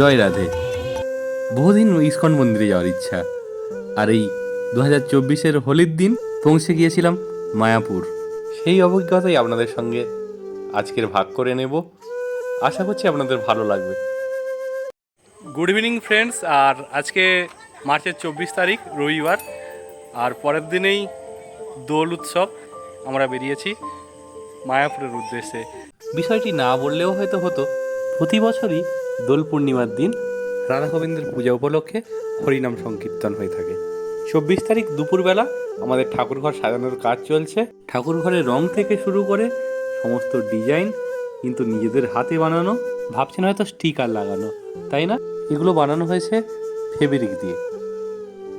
জয় রাধে। বহুদিন ইস্কন মন্দিরে যাওয়ার ইচ্ছা। আর এই দু হাজার চব্বিশের হোলির দিন পৌঁছে গিয়েছিলাম মায়াপুর। সেই অভিজ্ঞতাই আপনাদের সঙ্গে আজকের ভাগ করে নেব। আশা করছি আপনাদের ভালো লাগবে। গুড ইভিনিং ফ্রেন্ডস আর আজকে মার্চের চব্বিশ তারিখ, রবিবার। আর পরের দিনেই দোল উৎসব। আমরা বেরিয়েছি মায়াপুরের উদ্দেশ্যে। বিষয়টি না বললেও হয়তো হতো, প্রতি বছরই দোল পূর্ণিমার দিন রাধা গোবিন্দের পূজা উপলক্ষে হরিনাম সংকীর্তন হয়ে থাকে। চব্বিশ তারিখ দুপুরবেলা আমাদের ঠাকুরঘর সাজানোর কাজ চলছে। ঠাকুরঘরের রং থেকে শুরু করে সমস্ত ডিজাইন কিন্তু নিজেদের হাতে বানানো, ভাবছেন হয়তো স্টিকার লাগানো, তাই না? এগুলো বানানো হয়েছে ফেব্রিক দিয়ে।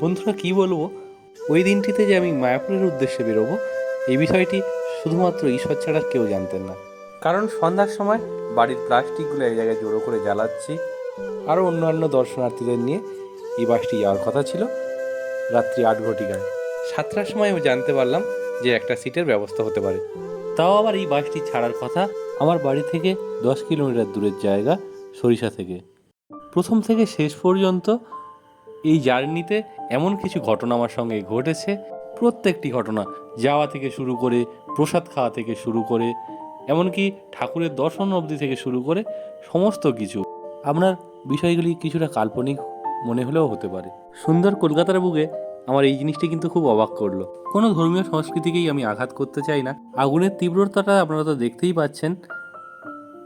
বন্ধুরা, কি বলব? ওই দিনটিতে যে আমি মায়াপুরের উদ্দেশ্যে বেরোবো, এই বিষয়টি শুধুমাত্র ঈশ্বর ছাড়া কেউ জানতেন না। কারণ সন্ধ্যার সময় বাড়ির প্লাস্টিকগুলো এই জায়গায় জড়ো করে জ্বালাচ্ছি। আরও অন্যান্য দর্শনার্থীদের নিয়ে এই বাসটি যাওয়ার কথা ছিল রাত্রি আট ঘটিকায়। সাতটার সময় আমি জানতে পারলাম যে একটা সিটের ব্যবস্থা হতে পারে। তাও আবার এই বাসটি ছাড়ার কথা আমার বাড়ি থেকে দশ কিলোমিটার দূরের জায়গা, সরিষা থেকে। প্রথম থেকে শেষ পর্যন্ত এই জার্নিতে এমন কিছু ঘটনা আমার সঙ্গে ঘটেছে। প্রত্যেকটি ঘটনা যাওয়া থেকে শুরু করে, প্রসাদ খাওয়া থেকে শুরু করে এমনকি ঠাকুরের দর্শন অবধি থেকে শুরু করে সমস্ত কিছু। আপনার বিষয়গুলি কিছুটা কাল্পনিক মনে হলেও হতে পারে। সুন্দর কলকাতার বুকে আমার এই জিনিসটি কিন্তু খুব অবাক করল। কোনো ধর্মীয় সংস্কৃতিকেই আমি আঘাত করতে চাই না। আগুনের তীব্রতাটা আপনারা তো দেখতেই পাচ্ছেন।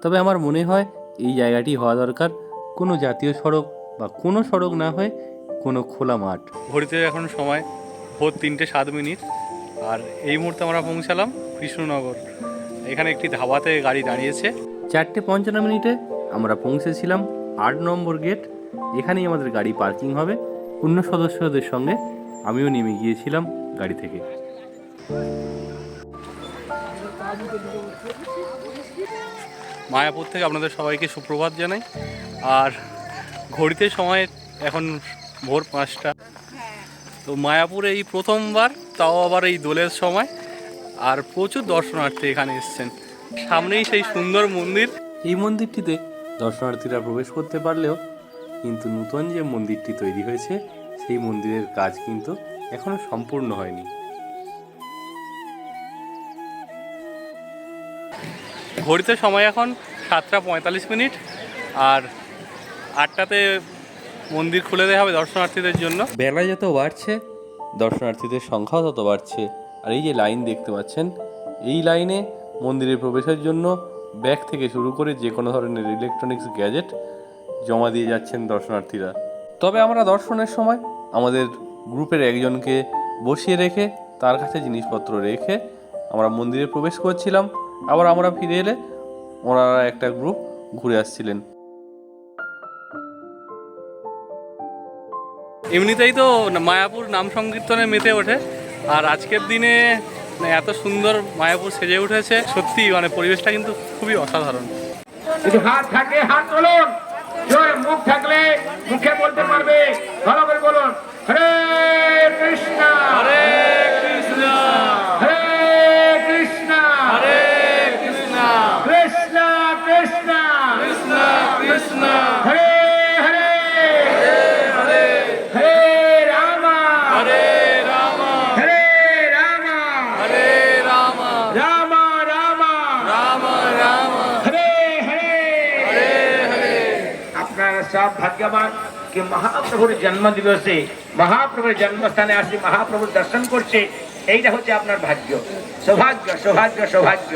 তবে আমার মনে হয় এই জায়গাটি হওয়া দরকার। কোনো জাতীয় সড়ক বা কোনো সড়ক না হয় কোনো খোলা মাঠ। ঘড়িতে এখন সময় ভোর তিনটে সাত মিনিট। আর এই মুহূর্তে আমরা পৌঁছালাম কৃষ্ণনগর। এখানে একটি ধাবাতে গাড়ি দাঁড়িয়েছে। চারটে পঞ্চান্ন মিনিটে আমরা পৌঁছেছিলাম আট নম্বর গেট। এখানেই আমাদের গাড়ি পার্কিং হবে। অন্য সদস্যদের সঙ্গে আমিও নেমে গিয়েছিলাম গাড়ি থেকে। মায়াপুর থেকে আপনাদের সবাইকে সুপ্রভাত জানাই। আর ঘড়িতে সময় এখন ভোর পাঁচটা। তো মায়াপুরে এই প্রথমবার তাও আবার এই দোলের সময়। আর প্রচুর দর্শনার্থী এখানে এসছেন। সামনেই সেই সুন্দর মন্দির। এই মন্দিরটিতে দর্শনার্থীরা প্রবেশ করতে পারলেও কিন্তু নতুন যে মন্দিরটি তৈরি হয়েছে সেই মন্দিরের কাজ কিন্তু এখনও সম্পূর্ণ হয়নি। ঘড়িতে সময় এখন সাতটা পঁয়তাল্লিশ মিনিট আর আটটাতে মন্দির খুলে দেওয়া হবে দর্শনার্থীদের জন্য। বেলা যত বাড়ছে দর্শনার্থীদের সংখ্যাও তত বাড়ছে। আর এই যে লাইন দেখতে পাচ্ছেন, এই লাইনে মন্দিরে প্রবেশের জন্য ব্যাগ থেকে শুরু করে যে কোনো ধরনের ইলেকট্রনিক্স গ্যাজেট জমা দিয়ে যাচ্ছেন দর্শনার্থীরা। তবে আমরা দর্শনের সময় আমাদের গ্রুপের একজনকে বসিয়ে রেখে তার কাছে জিনিসপত্র রেখে আমরা মন্দিরে প্রবেশ করছিলাম। আবার আমরা ফিরে এলে ওনারা একটা গ্রুপ ঘুরে আসছিলেন। এমনিতেই তো মায়াপুর নাম সংকীর্তনে মেতে ওঠে। আর আজকের দিনে এত সুন্দর মায়াপুর সেজে উঠেছে, সত্যি মানে পরিবেশটা কিন্তু খুবই অসাধারণ। হাত থাকে, হাত তোলুন। মুখ থাকলে ভাগ্যবান মহাপ্রভুর জন্ম দিবসে মহাপ্রভুর জন্মস্থানে আসি, মহাপ্রভুর দর্শন করছে। এইটা হচ্ছে আপনার ভাগ্য। সৌভাগ্য সৌভাগ্য সৌভাগ্য।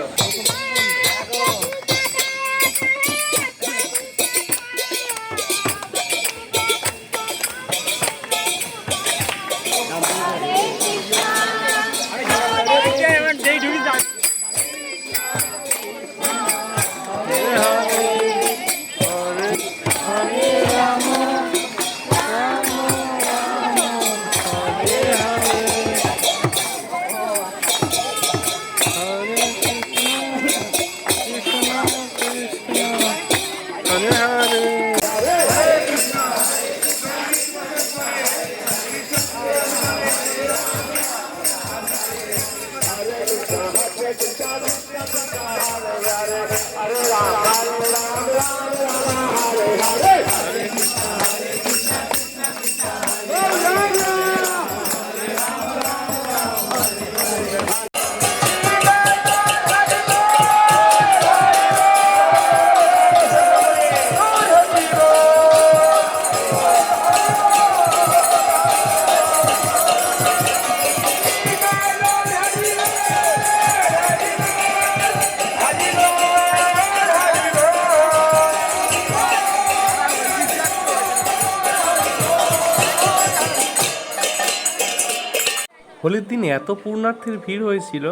হোলির দিন এত পূর্ণার্থীর ভিড় হয়েছিল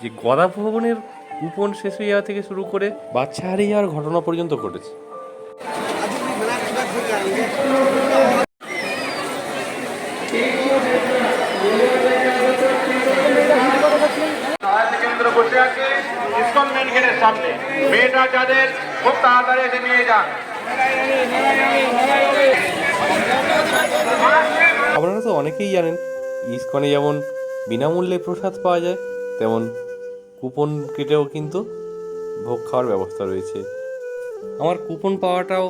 যে গদা ভবনের কুপন শেষ হয়ে যাওয়া থেকে শুরু করে বাচ্চা হারিয়ে যাওয়ার ঘটনা পর্যন্ত ঘটেছে। আপনারা তো অনেকেই জানেন, ইস্কনে যেমন বিনামূল্যে প্রসাদ পাওয়া যায় তেমন কুপন কেটেও কিন্তু ভোগ খাওয়ার ব্যবস্থা রয়েছে। আমার কুপন পাওয়াটাও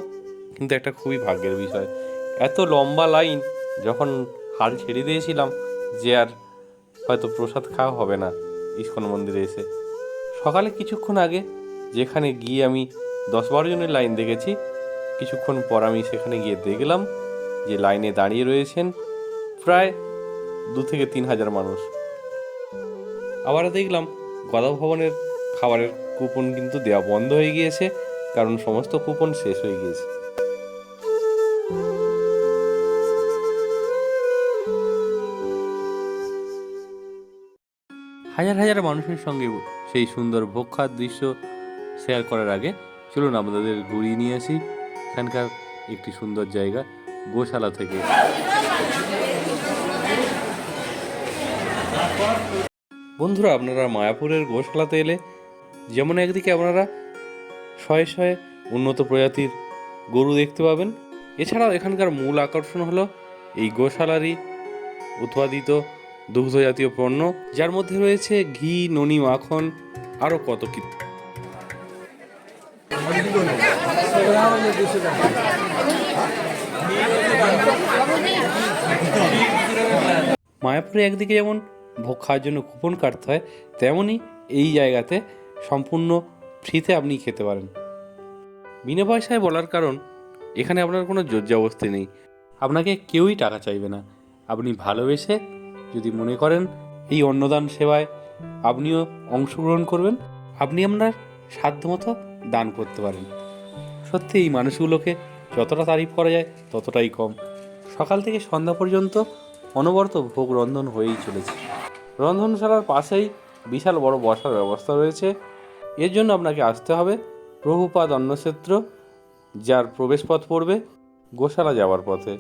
কিন্তু একটা খুবই ভাগ্যের বিষয়। এত লম্বা লাইন যখন হাল ছেড়ে দিয়েছিলাম যে আর হয়তো প্রসাদ খাওয়া হবে না ইস্কন মন্দিরে এসে। সকালে কিছুক্ষণ আগে যেখানে গিয়ে আমি দশ বারো জনের লাইন দেখেছি কিছুক্ষণ পর আমি সেখানে গিয়ে দেখলাম যে লাইনে দাঁড়িয়ে রয়েছেন প্রায় দু থেকে তিন হাজার মানুষ। আবার দেখলাম গদা ভবনের খাবারের কুপন কিন্তু দেওয়া বন্ধ হয়ে গিয়েছে, কারণ সমস্ত কুপন শেষ হয়ে গিয়েছে। হাজার হাজার মানুষের সঙ্গে সেই সুন্দর খাওয়ার দৃশ্য শেয়ার করার আগে চলুন আপনাদের ঘুরিয়ে নিয়ে আসি। এখানকার একটি সুন্দর জায়গা, গোশালা থেকে। বন্ধুরা, আপনারা মায়াপুরের গোশালাতে এলে যেমন একদিকে আপনারা শয়ে শয়ে উন্নত প্রজাতির গরু দেখতে পাবেন, এছাড়াও এখানকার মূল আকর্ষণ হলো এই গোশালারই উৎপাদিত দুগ্ধ জাতীয় পণ্য, যার মধ্যে রয়েছে ঘি, ননি মাখন, আরও কত কি। মায়াপুরে একদিকে যেমন ভোগ খাওয়ার জন্য কুপন কাটতে হয়, তেমনই এই জায়গাতে সম্পূর্ণ ফ্রিতে আপনি খেতে পারেন। বিনা পয়সায় বলার কারণ, এখানে আপনার কোনো জোরজবস্তি নেই। আপনাকে কেউই টাকা চাইবে না। আপনি ভালোবেসে যদি মনে করেন এই অন্নদান সেবায় আপনিও অংশগ্রহণ করবেন, আপনি আপনার সাধ্যমতো দান করতে পারেন। সত্যি এই মানুষগুলোকে যতটা তারিফ করা যায় ততটাই কম। সকাল থেকে সন্ধ্যা পর্যন্ত অনবরত ভোগ রন্ধন হয়েই চলেছে। রন্ধনশালার পাশেই বিশাল বড় বসার ব্যবস্থা রয়েছে। এর জন্য আপনাকে আসতে হবে প্রভুপাদ অন্নক্ষেত্র, যার প্রবেশপথ পড়বে গোশালা যাওয়ার পথে।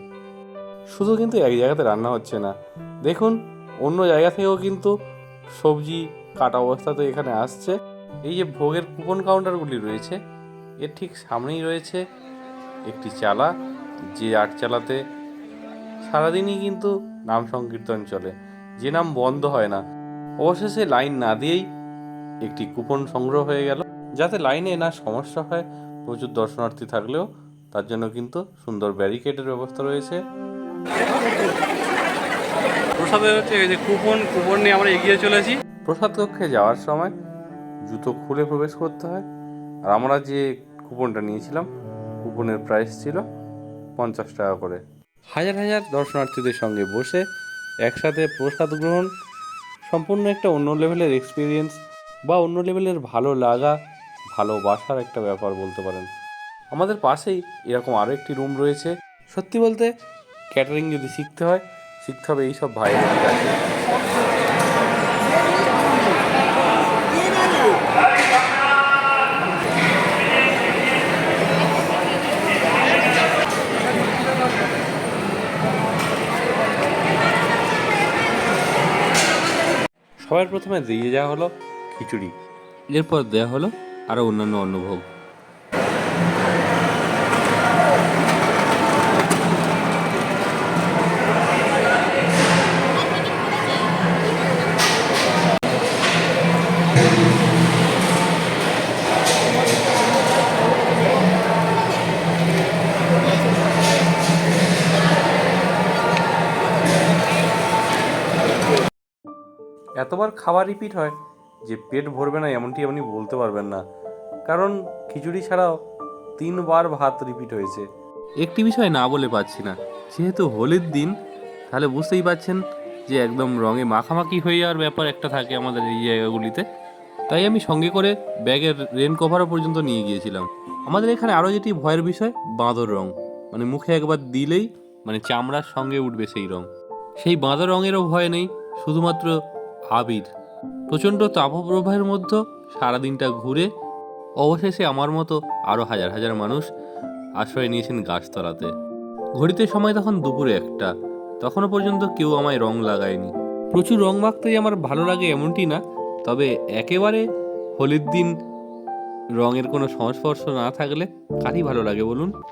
শুধু কিন্তু এক জায়গাতে রান্না হচ্ছে না। দেখুন, অন্য জায়গা থেকেও কিন্তু সবজি কাটা অবস্থাতে এখানে আসছে। এই যে ভোগের কুপন কাউন্টারগুলি রয়েছে, এর ঠিক সামনেই রয়েছে একটি চালা, যে আট চালাতে সারাদিনই কিন্তু নাম সংকীর্তন চলে। যে নাম বন্ধ হয় না। অবশেষে লাইন না দিয়েই একটি কুপন সংগ্রহ হয়ে গেল যাতে লাইনে না সমস্যা হয় প্রচুর দর্শনার্থী থাকলেও। তার জন্য কিন্তু সুন্দর ব্যারিকেডের ব্যবস্থা রয়েছে। প্রসাদে হচ্ছে যে কুপন কুপন নিয়ে আমরা এগিয়ে চলেছি। প্রসাদ কক্ষে যাওয়ার সময় জুতো খুলে প্রবেশ করতে হয়। আর আমরা যে কুপনটা নিয়েছিলাম কুপনের প্রাইস ছিল পঞ্চাশ টাকা করে। হাজার হাজার দর্শনার্থীদের সঙ্গে বসে একসাথে প্রসাদ গ্রহণ, সম্পূর্ণ একটা অন্য লেভেলের এক্সপিরিয়েন্স বা অন্য লেভেলের ভালো লাগা ভালোবাসার একটা ব্যাপার বলতে পারেন। আমাদের পাশেই এরকম আরও একটি রুম রয়েছে। সত্যি বলতে ক্যাটারিং যদি শিখতে হয়, শিখতে হবে এইসব ভাইয়ের কাছে। সবার প্রথমে দিয়ে যাওয়া হলো খিচুড়ি। এরপর দেওয়া হলো আরও অন্যান্য অন্নভোগ। এতবার খাবার রিপিট হয় যে পেট ভরবে না, এমনটি আপনি বলতে পারবেন না। কারণ খিচুড়ি ছাড়াও তিনবার ভাত রিপিট হয়েছে। একটি বিষয় না বলে পাচ্ছি না। যেহেতু হোলির দিন, তাহলে বুঝতেই পাচ্ছেন যে একদম রঙে মাখামাখি হয়ে যাওয়ার ব্যাপার একটা থাকে আমাদের এই জায়গাগুলিতে। তাই আমি সঙ্গে করে ব্যাগের রেন কভারও পর্যন্ত নিয়ে গিয়েছিলাম। আমাদের এখানে আরও যেটি ভয়ের বিষয়, বাঁদর রং। মানে মুখে একবার দিলেই মানে চামড়ার সঙ্গে উঠবে সেই রং। সেই বাঁদর রঙেরও ভয় নেই, শুধুমাত্র আবির। প্রচণ্ড তাপপ্রবাহের মধ্যে সারাদিনটা ঘুরে অবশেষে আমার মতো আরও হাজার হাজার মানুষ আশ্রয় নিয়েছেন গাছতলাতে। ঘড়িতে সময় তখন দুপুরে একটা। তখনও পর্যন্ত কেউ আমায় রং লাগায়নি। প্রচুর রং মাখতেই আমার ভালো লাগে এমনটি না, তবে একেবারে হোলির দিন রঙের কোনো সংস্পর্শ না থাকলে কারই ভালো লাগে বলুন?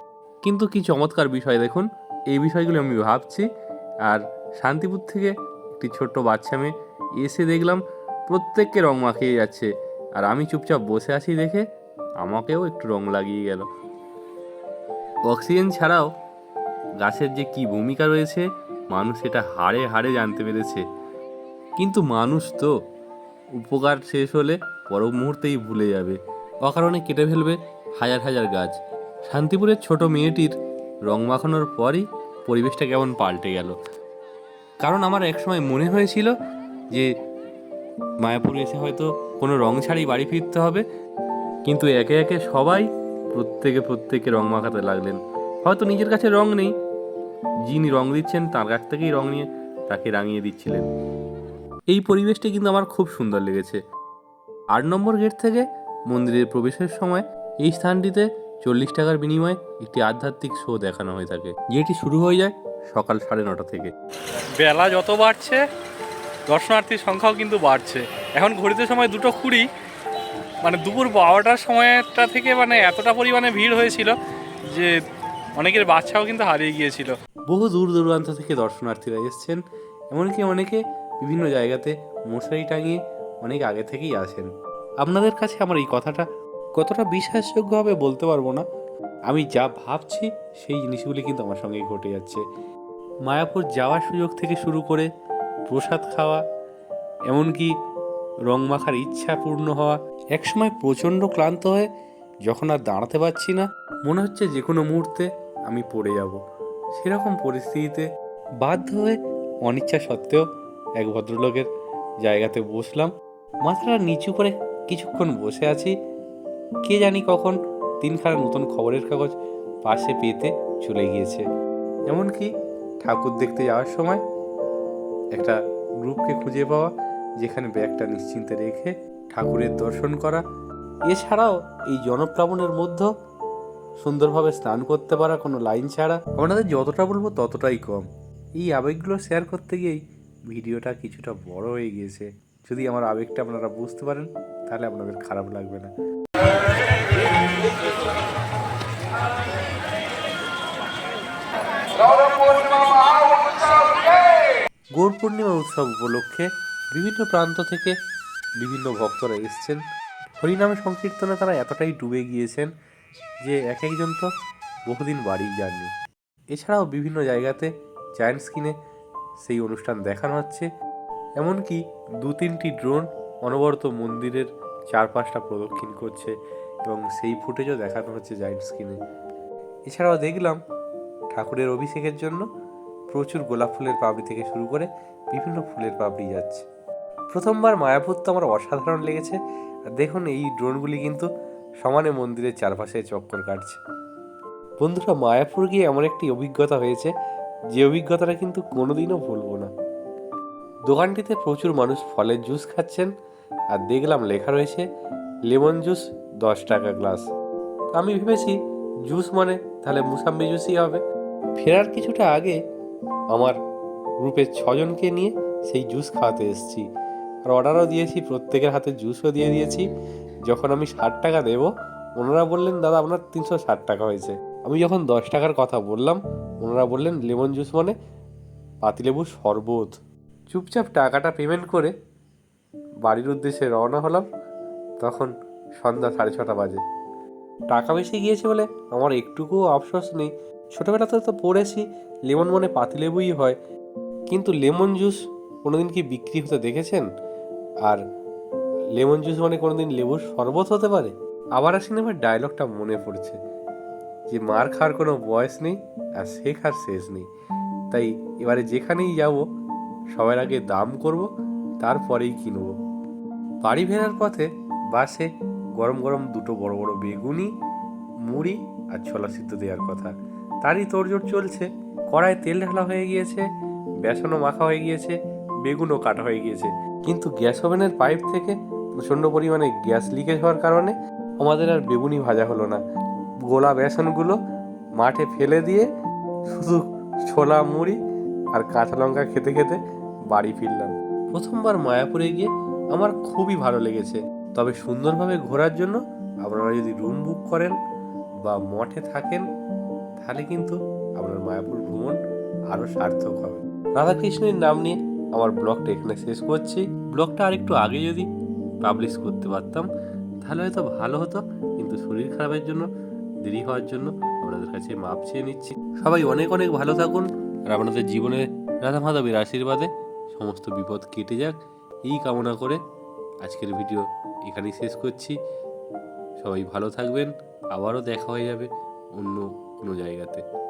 কিন্তু কি চমৎকার বিষয় দেখুন, এই বিষয়গুলো আমি ভাবছি। আর শান্তিপুর থেকে একটি ছোট্ট বাচ্চা মেয়ে এসে দেখলাম প্রত্যেককে রং মাখিয়ে যাচ্ছে। আর আমি চুপচাপ বসে আছি দেখে আমাকেও একটু রং লাগিয়ে গেল। অক্সিজেন ছাড়াও গাছের যে কি ভূমিকা রয়েছে, মানুষ এটা হাড়ে হাড়ে জানতে পেরেছে। কিন্তু মানুষ তো উপকার শেষ হলে পর মুহূর্তেই ভুলে যাবে। অকারণে কেটে ফেলবে হাজার হাজার গাছ। শান্তিপুরের ছোট মেয়েটির রং মাখানোর পরই পরিবেশটা কেমন পাল্টে গেল। কারণ আমার একসময় মনে হয়েছিল যে মায়াপুর এসে হয়তো কোনো রং ছাড়াই বাড়ি ফিরতে হবে। কিন্তু একে একে সবাই প্রত্যেকে প্রত্যেকে রং মাখাতে লাগলেন। হয়তো নিজের কাছে রং নেই। যিনি রং দিচ্ছেন তার কাছ থেকেই রং নিয়ে তাকে রাঙিয়ে দিচ্ছিলেন। এই পরিবেশটি কিন্তু আমার খুব সুন্দর লেগেছে। আট নম্বর গেট থেকে মন্দিরের প্রবেশের সময় এই স্থানটিতে চল্লিশ টাকার বিনিময়ে একটি আধ্যাত্মিক শো দেখানো হয়ে থাকে। যেটি শুরু হয়ে যায় সকাল সাড়ে নটা থেকে। বেলা যত বাড়ছে দর্শনার্থীর সংখ্যাও কিন্তু বাড়ছে। এখন ঘড়িতে সময় দুটো কুড়ি মানে দুপুর বারোটার সময়টা থেকে মানে এতটা পরিমাণে ভিড় হয়েছিল যে অনেকের বাচ্চাও কিন্তু হারিয়ে গিয়েছিল। বহু দূর দূরান্ত থেকে দর্শনার্থীরা এসছেন, এমনকি অনেকে বিভিন্ন জায়গাতে মশারি টাঙিয়ে অনেক আগে থেকেই আসেন। আপনাদের কাছে আমার এই কথাটা কতটা বিশ্বাসযোগ্য হবে বলতে পারব না। আমি যা ভাবছি, সেই জিনিসগুলি কিন্তু আমার সঙ্গে ঘটে যাচ্ছে। মায়াপুর যাওয়ার সুযোগ থেকে শুরু করে প্রসাদ খাওয়া, এমনকি রং মাখার ইচ্ছা পূর্ণ হওয়া, একসময় প্রচণ্ড ক্লান্ত হয়ে যখন আর দাঁড়াতে পারছি না, মনে হচ্ছে যে কোনো মুহূর্তে আমি পড়ে যাব। সেরকম পরিস্থিতিতে বাধ্য হয়ে অনিচ্ছা সত্ত্বেও এক ভদ্রলোকের জায়গাতে বসলাম। মাথাটা নিচু করে কিছুক্ষণ বসে আছি। কে জানি কখন তিনখানা নতুন খবরের কাগজ পাশে পেতে চলে গিয়েছে। এমনকি ঠাকুর দেখতে যাওয়ার সময় একটা গ্রুপকে খুঁজে পাওয়া, যেখানে ব্যাগটা নিশ্চিন্তে রেখে ঠাকুরের দর্শন করা। এছাড়াও এই জনপ্লাবনের মধ্যে সুন্দরভাবে স্নান করতে পারা কোনো লাইন ছাড়া। আপনাদের যতটা বলব ততটাই কম। এই আবেগগুলো শেয়ার করতে গিয়েই ভিডিওটা কিছুটা বড় হয়ে গিয়েছে। যদি আমার আবেগটা আপনারা বুঝতে পারেন, তাহলে আপনাদের খারাপ লাগবে না। গৌর পূর্ণিমা উৎসব উপলক্ষে বিভিন্ন প্রান্ত থেকে বিভিন্ন ভক্তরা এসছেন। হরিনামে সংকীর্তনে তারা এতটাই ডুবে গিয়েছেন যে এক একজন তো বহুদিন বাড়ি যাননি। এছাড়াও বিভিন্ন জায়গাতে জায়ান্ট স্ক্রিনে সেই অনুষ্ঠান দেখানো হচ্ছে। এমনকি দু তিনটি ড্রোন অনবরত মন্দিরের চারপাশটা প্রদক্ষিণ করছে এবং সেই ফুটেজও দেখানো হচ্ছে জায়ান্ট স্ক্রিনে এছাড়াও দেখলাম ঠাকুরের অভিষেকের জন্য প্রচুর গোলাপ ফুলের পাপড়ি থেকে শুরু করে বিভিন্ন ফুলের পাপড়ি যাচ্ছে। প্রথমবার মায়াপুর তো আমার অসাধারণ লেগেছে। আর দেখুন, এই ড্রোনগুলি কিন্তু সমানে মন্দিরের চারপাশে চক্কর কাটছে। বন্ধুরা, মায়াপুর গিয়ে এমন একটি অভিজ্ঞতা হয়েছে, যে অভিজ্ঞতাটা কিন্তু কোনোদিনও ভুলবো না। দোকানটিতে প্রচুর মানুষ ফলের জুস খাচ্ছেন, আর দেখলাম লেখা রয়েছে, লেমন জুস, দশ টাকা গ্লাস। আমি ভেবেছি, জুস মানে তাহলে মুসাম্বি জুসই হবে। ফেরার কিছুটা আগে আমার গ্রুপের ছজনকে নিয়ে সেই জুস খাওয়াতে এসেছি। আর অর্ডারও দিয়েছি, প্রত্যেকের হাতে জুসও দিয়ে দিয়েছি। যখন আমি ষাট টাকা দেবো, ওনারা বললেন, দাদা, আপনার তিনশো ষাট টাকা হয়েছে। আমি যখন দশ টাকার কথা বললাম, ওনারা বললেন, লেমন জুস মানে পাতিলেবুর শরবত। চুপচাপ টাকাটা পেমেন্ট করে বাড়ির উদ্দেশ্যে রওনা হলাম। তখন সন্ধ্যা সাড়ে ছটা বাজে। টাকা বেশি গিয়েছে বলে আমার একটুকুও আফসোস নেই। ছোটোবেলাতে তো পড়েছি, লেমন মানে পাতিলেবুই হয়। কিন্তু লেমন জুস কোনোদিন কি বিক্রি হতে দেখেছেন? আর লেমন জুস মানে কোনোদিন লেবুর শরবত হতে পারে? আবার সিনেমার ডায়লগটা মনে পড়ছে, যে মার খাওয়ার কোনো বয়স নেই আর শেখার শেষ নেই। তাই এবারে যেখানেই যাব, সবার আগে দাম করব, তারপরেই কিনব। বাড়ি ফেরার পথে বাসে গরম গরম দুটো বড় বড় বেগুনি, মুড়ি আর ছোলা সিদ্ধ দেওয়ার কথা। তারই তোড়জোড় চলছে। কড়ায় তেল ঢালা হয়ে গিয়েছে, বেসনও মাখা হয়ে গিয়েছে, বেগুনও কাটা হয়ে গিয়েছে। কিন্তু গ্যাস ওভেনের পাইপ থেকে প্রচণ্ড পরিমাণে গ্যাস লিকেজ হওয়ার কারণে আমাদের আর বেগুনই ভাজা হলো না। গোলা বেসনগুলো মাঠে ফেলে দিয়ে শুধু ছোলা, মুড়ি আর কাঁচা লঙ্কা খেতে খেতে বাড়ি ফিরলাম। প্রথমবার মায়াপুরে গিয়ে আমার খুবই ভালো লেগেছে। তবে সুন্দরভাবে ঘোরার জন্য আপনারা যদি রুম বুক করেন বা মঠে থাকেন তাহলে কিন্তু আপনার মায়াপুর ভ্রমণ আরও সার্থক হবে। রাধাকৃষ্ণের নাম নিয়ে আমার ব্লগটা এখানে শেষ করছি। ব্লগটা আরেকটু আগে যদি পাবলিশ করতে পারতাম, তাহলে হয়তো ভালো হতো, কিন্তু শরীর খারাপের জন্য, দেরি হওয়ার জন্য আপনাদের কাছে মাপ চেয়ে নিচ্ছি। সবাই অনেক অনেক ভালো থাকুন, আর আপনাদের জীবনে রাধা মাধবের আশীর্বাদে সমস্ত বিপদ কেটে যাক। এই কামনা করে আজকের ভিডিও এখানেই শেষ করছি। সবাই ভালো থাকবেন, আবারও দেখা হয়ে যাবে অন্য কোনো জায়গাতে।